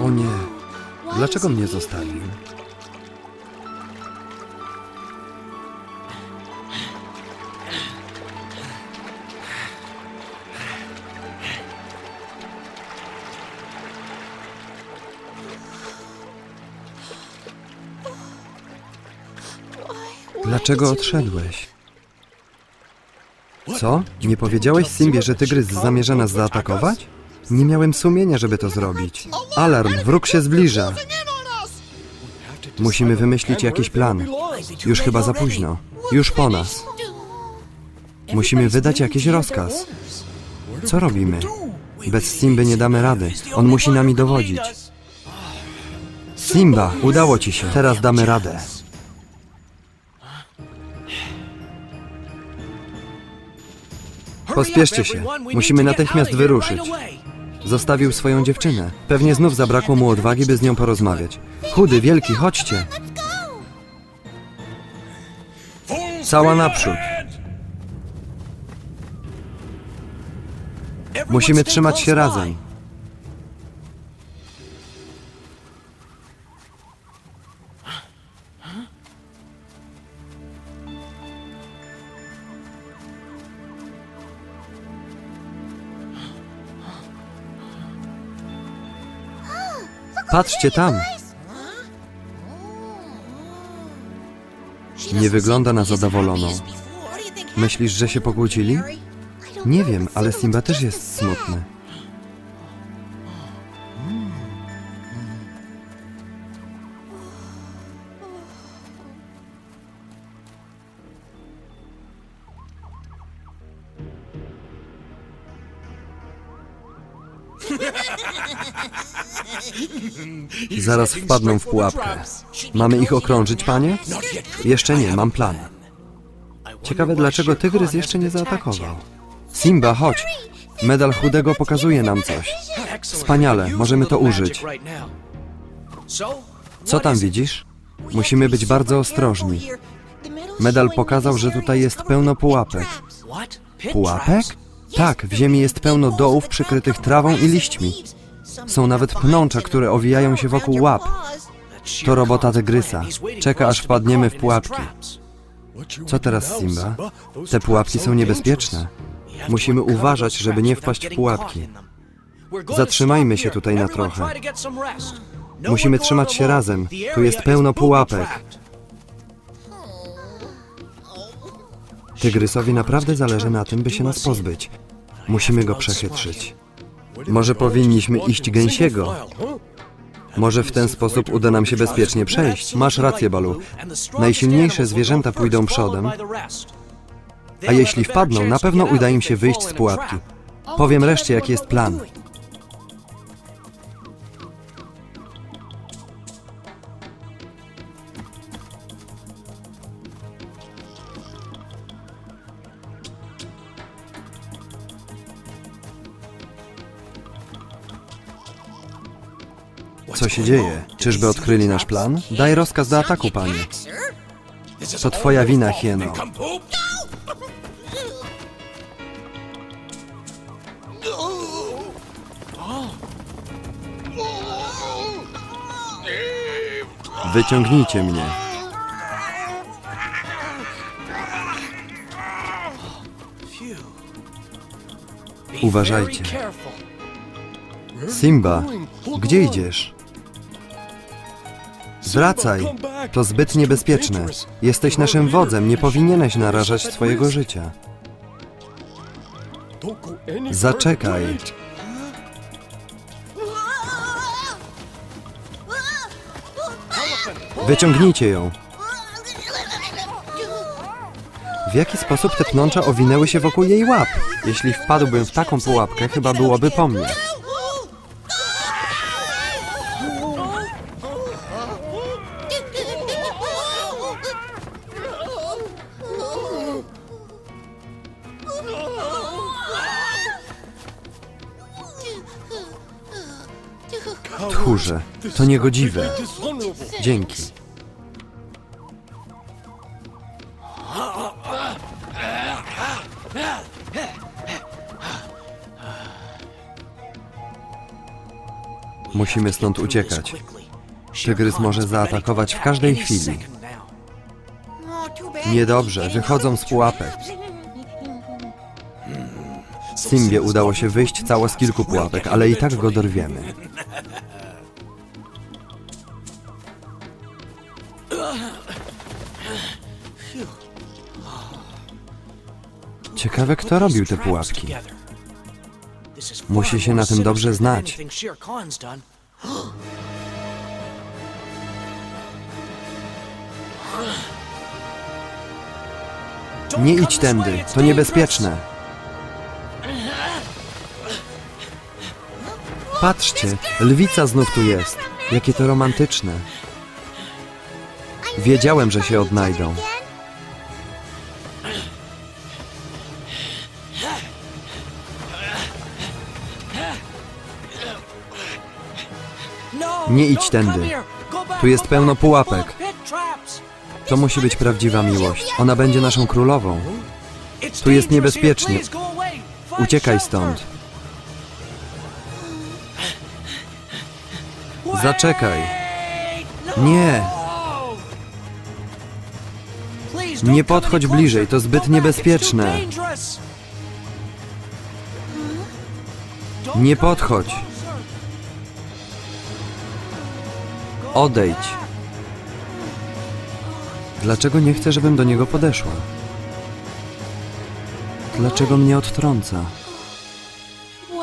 O nie, dlaczego mnie zostawił? Dlaczego odszedłeś? Co? Nie powiedziałeś Simbie, że tygrys zamierza nas zaatakować? Nie miałem sumienia, żeby to zrobić. Alarm, wróg się zbliża. Musimy wymyślić jakiś plan. Już chyba za późno. Już po nas. Musimy wydać jakiś rozkaz. Co robimy? Bez Simby nie damy rady. On musi nami dowodzić. Simba, udało ci się. Teraz damy radę. Pospieszcie się. Musimy natychmiast wyruszyć. Zostawił swoją dziewczynę. Pewnie znów zabrakło mu odwagi, by z nią porozmawiać. Chudy, wielki, chodźcie. Cała naprzód. Musimy trzymać się razem. Patrzcie tam. Nie wygląda na zadowoloną. Myślisz, że się pokłócili? Nie wiem, ale Simba też jest smutny. Zaraz wpadną w pułapkę. Mamy ich okrążyć, panie? Jeszcze nie, mam plan. Ciekawe, dlaczego tygrys jeszcze nie zaatakował. Simba, chodź. Medal chudego pokazuje nam coś. Wspaniale, możemy to użyć. Co tam widzisz? Musimy być bardzo ostrożni. Medal pokazał, że tutaj jest pełno pułapek. Pułapek? Tak, w ziemi jest pełno dołów przykrytych trawą i liśćmi. Są nawet pnącza, które owijają się wokół łap. To robota tygrysa. Czeka, aż wpadniemy w pułapki. Co teraz, Simba? Te pułapki są niebezpieczne. Musimy uważać, żeby nie wpaść w pułapki. Zatrzymajmy się tutaj na trochę. Musimy trzymać się razem. Tu jest pełno pułapek. Tygrysowi naprawdę zależy na tym, by się nas pozbyć. Musimy go przechytrzyć. Może powinniśmy iść gęsiego. Może w ten sposób uda nam się bezpiecznie przejść. Masz rację, Balu. Najsilniejsze zwierzęta pójdą przodem, a jeśli wpadną, na pewno uda im się wyjść z pułapki. Powiem reszcie, jaki jest plan. Co się dzieje? Czyżby odkryli nasz plan? Daj rozkaz do ataku, panie. To twoja wina, hieno. Wyciągnijcie mnie. Uważajcie. Simba, gdzie idziesz? Wracaj. To zbyt niebezpieczne. Jesteś naszym wodzem, nie powinieneś narażać swojego życia. Zaczekaj. Wyciągnijcie ją. W jaki sposób te pnącza owinęły się wokół jej łap? Jeśli wpadłbym w taką pułapkę, chyba byłoby po mnie. Tchórze, to niegodziwe. Dzięki. Musimy stąd uciekać. Tygrys może zaatakować w każdej chwili. Niedobrze, wychodzą z pułapek. Simbie udało się wyjść cało z kilku pułapek, ale i tak go dorwiemy. Ciekawe, kto robił te pułapki. Musi się na tym dobrze znać. Nie idź tędy, to niebezpieczne. Patrzcie, lwica znów tu jest. Jakie to romantyczne. Wiedziałem, że się odnajdą. Nie idź tędy. Tu jest pełno pułapek. To musi być prawdziwa miłość. Ona będzie naszą królową. Tu jest niebezpiecznie. Uciekaj stąd. Zaczekaj. Nie. Nie podchodź bliżej, to zbyt niebezpieczne. Nie podchodź. Odejdź. Dlaczego nie chce, żebym do niego podeszła? Dlaczego mnie odtrąca?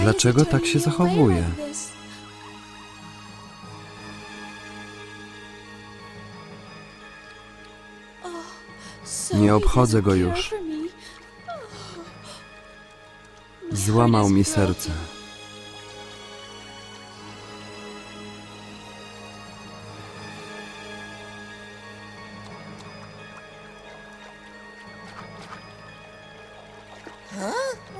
Dlaczego tak się zachowuje? Nie obchodzę go już. Złamał mi serce.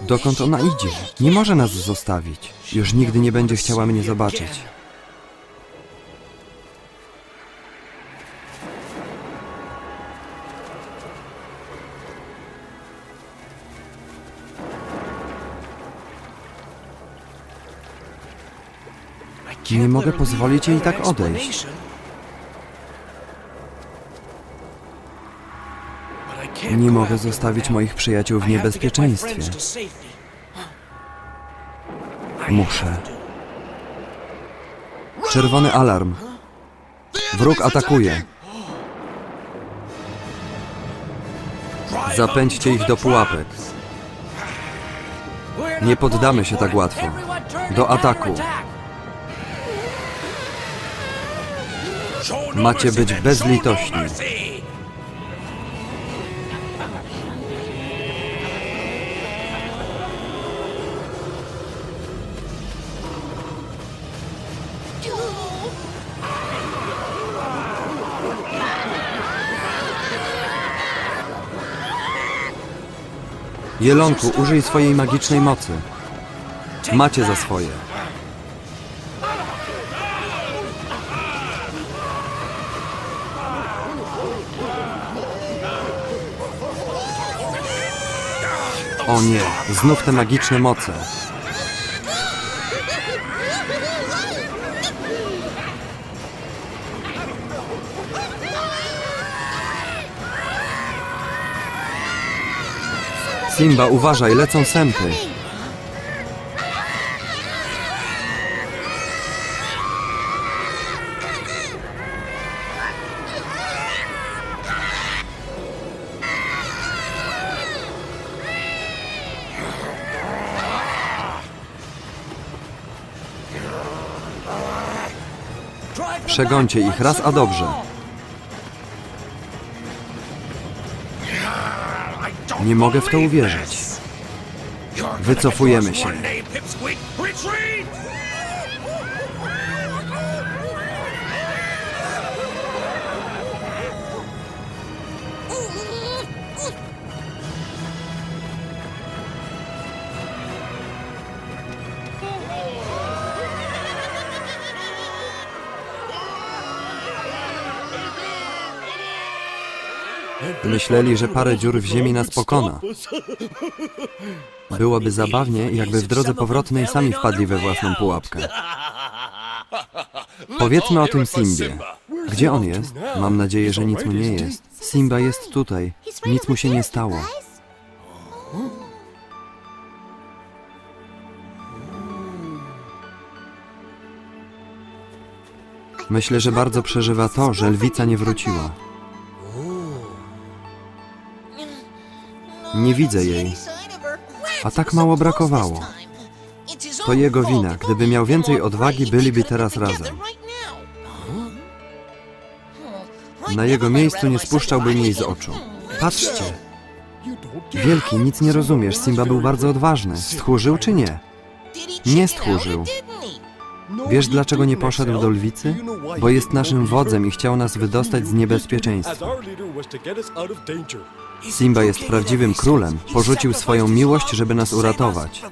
Dokąd ona idzie? Nie może nas zostawić. Już nigdy nie będzie chciała mnie zobaczyć. Nie mogę pozwolić jej tak odejść. Nie mogę zostawić moich przyjaciół w niebezpieczeństwie. Muszę. Czerwony alarm. Wróg atakuje. Zapędźcie ich do pułapek. Nie poddamy się tak łatwo. Do ataku. Macie być bezlitośni. Jelonku, użyj swojej magicznej mocy. Macie za swoje. O nie, znów te magiczne moce. Simba, uważaj, lecą sępy. Przegońcie ich raz, a dobrze. Nie mogę w to uwierzyć. Wycofujemy się. Myśleli, że parę dziur w ziemi nas pokona. Byłoby zabawnie, jakby w drodze powrotnej sami wpadli we własną pułapkę. Powiedzmy o tym Simbie. Gdzie on jest? Mam nadzieję, że nic mu nie jest. Simba jest tutaj. Nic mu się nie stało. Myślę, że bardzo przeżywa to, że lwica nie wróciła. Nie widzę jej. A tak mało brakowało. To jego wina. Gdyby miał więcej odwagi, byliby teraz razem. Na jego miejscu nie spuszczałbym jej z oczu. Patrzcie, Wielki, nic nie rozumiesz. Simba był bardzo odważny. Stchórzył czy nie? Nie stchórzył. Wiesz dlaczego nie poszedł do lwicy? Bo jest naszym wodzem i chciał nas wydostać z niebezpieczeństwa. Simba jest prawdziwym królem. Porzucił swoją miłość, żeby nas uratować.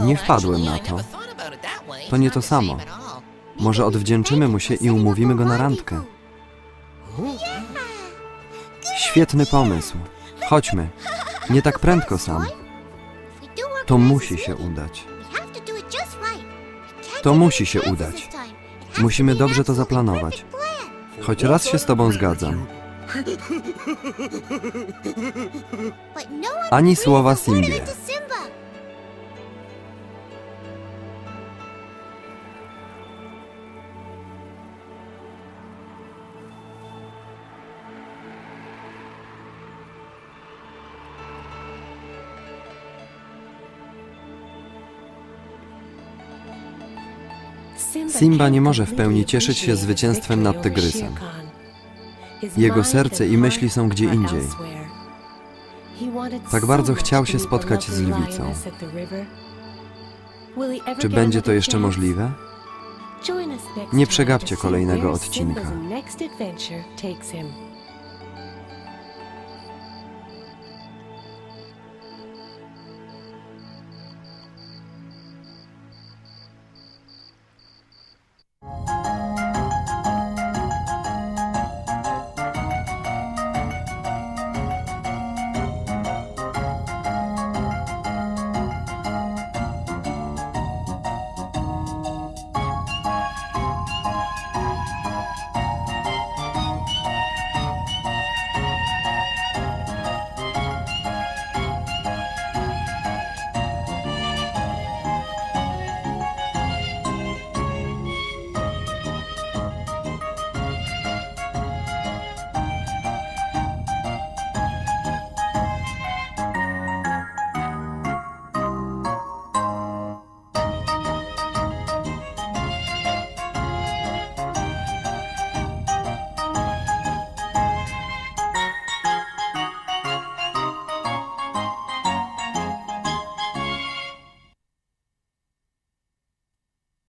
Nie wpadłem na to. To nie to samo. Może odwdzięczymy mu się i umówimy go na randkę. Świetny pomysł. Chodźmy. Nie tak prędko sam. To musi się udać. To musi się udać. Musimy dobrze to zaplanować. Choć raz się z tobą zgadzam. Ani słowa Simbie. Simba nie może w pełni cieszyć się zwycięstwem nad tygrysem. Jego serce i myśli są gdzie indziej. Tak bardzo chciał się spotkać z lwicą. Czy będzie to jeszcze możliwe? Nie przegapcie kolejnego odcinka.